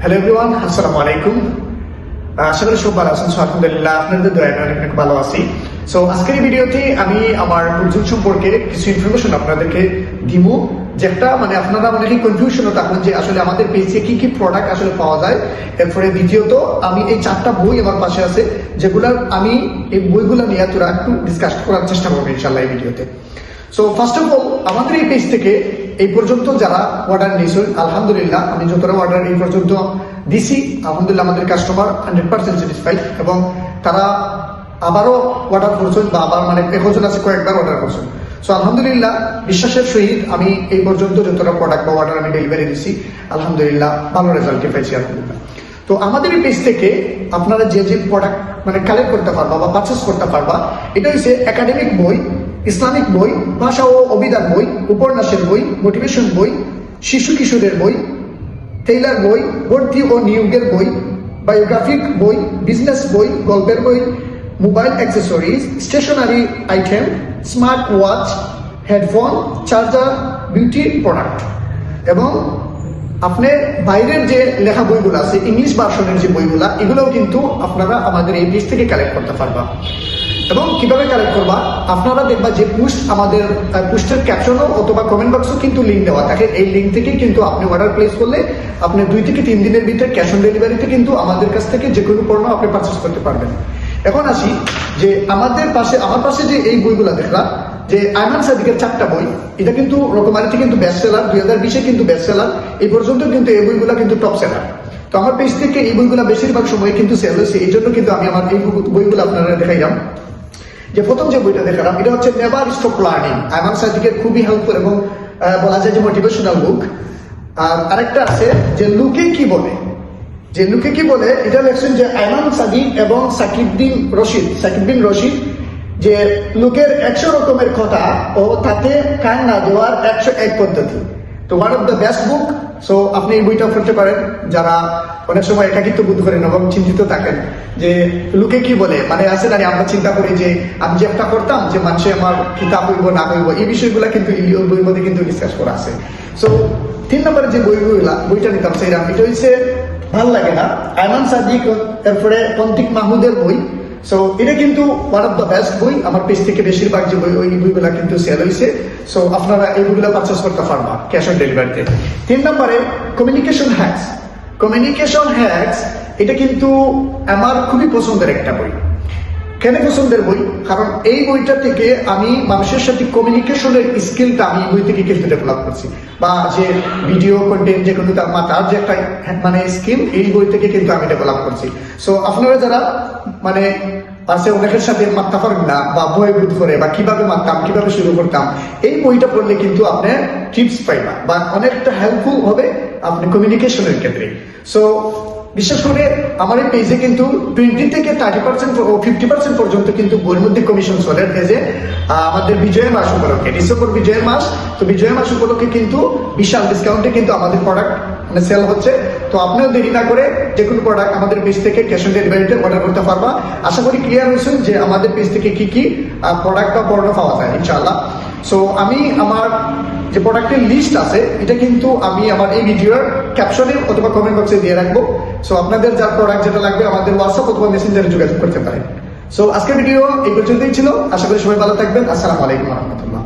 Hello everyone আসসালামু আলাইকুম আশা করি সব ভালো আছেন আলহামদুলিল্লাহ আপনাদের দয়া অনেক ভালো আছি। সো আজকের এই ভিডিওতে আমি আমার উজ্জ্বল সম্পর্কে কিছু ইনফরমেশন আপনাদেরকে দিব, যেটা মানে আপনারা অনেকে কনফিউশনও থাকবেন যে আসলে আমাদের পেজে কি কি প্রোডাক্ট আসলে পাওয়া যায়। এরপরে দ্বিতীয়ত, আমি এই চারটা বই আমার পাশে আছে যেগুলোর আমি এই বইগুলো নিয়ে তোরা একটু ডিসকাস করার চেষ্টা করব ইনশাল্লাহ এই ভিডিওতে। সো ফার্স্ট অফ অল আমাদের এই পেজ থেকে এই পর্যন্ত যারা অর্ডার নিয়েছেন, আলহামদুলিল্লাহ, আমি যতটা অর্ডার এই পর্যন্ত দিছি, আলহামদুলিল্লাহ আমাদের কাস্টমার হান্ড্রেড পার্সেন্ট স্যাটিসফাইড এবং তারা আবারও অর্ডার করছেন বা আবার মানে এখন আছে কয়েকবার অর্ডার করছেন। সো আলহামদুলিল্লাহ, বিশ্বাসের সহিত আমি এই পর্যন্ত যতটা প্রোডাক্ট বা অর্ডার আমি ডেলিভারি দিছি, আলহামদুলিল্লাহ, ভালো রেজাল্ট পেয়েছি আলহামদুলিল্লাহ। তো আমাদের এই পেজ থেকে আপনারা যে যে প্রোডাক্ট মানে কালেক্ট করতে পারবা বা পারচেস করতে পারবা, এটা হচ্ছে একাডেমিক বই ইসলামিক বই, ভাষা ও অভিধান বই, উপন্যাসের বই মোটিভেশন বই, শিশু কিশোরের বই টেইলার বই, ভর্তি ও নিয়োগের বই বায়োগ্রাফিক বই বিজনেস বই, গল্পের বই mobile accessories stationery item smart watch headphone charger beauty product এবং আপনার বাইরের যে লেখা বইগুলো আছে ইংলিশ ভার্সনের যে বইগুলা, এগুলোও কিন্তু আপনারা আমাদের এই পেজ থেকে কালেক্ট করতে পারবা। এবং কীভাবে কালেক্ট করবা? আপনারা দেখবা যে পোস্ট আমাদের পোস্টের ক্যাপশনও অথবা কমেন্ট বক্সও কিন্তু লিঙ্ক দেওয়া থাকে। এই লিঙ্ক থেকে কিন্তু আপনি অর্ডার প্লেস করলে আপনি দুই থেকে তিন দিনের ভিতরে ক্যাশ অন ডেলিভারিতে কিন্তু আমাদের কাছ থেকে যে কোনো পণ্য আপনি পারচেস করতে পারবেন। এখন আসি যে আমাদের পাশে, আমার পাশে যে এই বইগুলো দেখলাম, যে আয়মান সাদিকের চারটা বই, এটা কিন্তু রকমারিতে কিন্তু বেস্ট সেলার দুই হাজার বিশে কিন্তু বেস্ট সেলার এই পর্যন্ত কিন্তু এই বইগুলো কিন্তু টপ সেলার তো আমার পেজ থেকে এই বইগুলো বেশিরভাগ সময় কিন্তু সেল হয়েছে, এই জন্য কিন্তু আমি আমার এই বইগুলো আপনারা দেখাইলাম। যে প্রথম যে বইটা দেখালাম, এটা হচ্ছে নেভার স্টপ লার্নিং আয়মান সাদিকের খুবই হেল্পফুল এবং বলা যায় যে মোটিভেশনাল বুক আর আরেকটা আছে যে লুকে কি বলে? যে লুকে কি বলে? এটা লেখছেন যে আয়মান সাদিক এবং সাকিব বিন রশিদ। সাকিব বিন রশিদ যে লোকের একশো রকমের কথা ও তাতে কান না দেওয়ার একশো এক পদ্ধতি। তো one of the best book so আপনি এই বইটা পড়তে পারেন। যারা অনেক সময় একাকিত্ব বোধ করেন এবং চিন্তিত থাকেন, যে লোকে কি বলে? মানে আছে না, আমরা চিন্তা করি যে আমি যে একটা করতাম যে মানুষে আমার কিতাব হইব, না হইব, এই বিষয়গুলো কিন্তু এই বইয়ের মধ্যে কিন্তু ডিসকাস করা আছে। সো তিন নম্বরে যে বইগুলা, বইটা নিতাম সেইরাম এটা হচ্ছে ভালো লাগে না। আয়মান সাদিক, এরপরে পন্তিক মাহমুদের বই। সো এটা কিন্তু ওয়ান অফ দ্য বেস্ট বই। আমার পেজ থেকে বেশিরভাগ যে বই, ওই বইগুলা কিন্তু সেল হয়েছে সো আপনারা এই বইগুলো পারচেস করতে পারবা ক্যাশ অন ডেলিভারিতে তিন নম্বরে কমিউনিকেশন হ্যাকস কমিউনিকেশন হ্যাকস এটা কিন্তু আমার খুবই পছন্দের একটা বই। কেন পছন্দের বই? কারণ এই বইটা থেকে আমি মানুষের সাথে কমিউনিকেশনের স্কিলটা আমি বই থেকে কিন্তু ডেভেলপ করছি। বা যে ভিডিও কন্টেন্ট যে কোনো তার তার যে একটা মানে স্কিল এই বই থেকে কিন্তু আমি ডেভেলপ করছি। সো আপনারা যারা মানে পাশে অনেকের সাথে মারতে পারেন না, বা বই বুধ করে, বা কীভাবে মারতাম, কীভাবে শুরু করতাম, এই বইটা পড়লে কিন্তু আপনি টিপস পাইবা, বা অনেকটা হেল্পফুল হবে আপনি কমিউনিকেশনের ক্ষেত্রে। সো বিশেষ করে আমার এই পেজে কিন্তু টোয়েন্টি থেকে থার্টি পার্সেন্ট ও ফিফটি পার্সেন্ট পর্যন্ত কিন্তু মধ্যে কমিশন চলে পেজে আমাদের বিজয়ের মাস উপলক্ষে ডিসেম্বর বিজয়ের মাস। তো বিজয়ের মাস উপলক্ষে কিন্তু বিশাল ডিসকাউন্টে কিন্তু আমাদের প্রোডাক্ট মানে সেল হচ্ছে। তো আপনিও দেরি না করে যে কোনো প্রোডাক্ট আমাদের পেজ থেকে ক্যাশ অন ডেলিভারিতে অর্ডার করতে পারবা। আশা করি ক্লিয়ার হয়েছেন যে আমাদের পেজ থেকে কি কি প্রোডাক্ট বা পণ্য পাওয়া যায়, ইনশাআল্লাহ। সো আমি আমার যে প্রোডাক্টের লিস্ট আছে, এটা কিন্তু আমি আমার এই ভিডিওর ক্যাপশনে অথবা কমেন্ট বক্সে দিয়ে রাখব। সো আপনাদের যার প্রোডাক্ট যেটা লাগবে, আমাদের হোয়াটসঅ্যাপ অথবা মেসেঞ্জারে যোগাযোগ করতে পারেন। সো আজকের ভিডিও এই পর্যন্তই ছিল। আশা করি সবাই ভালো থাকবেন। আসসালামু আলাইকুম রহমতুল্লাহ।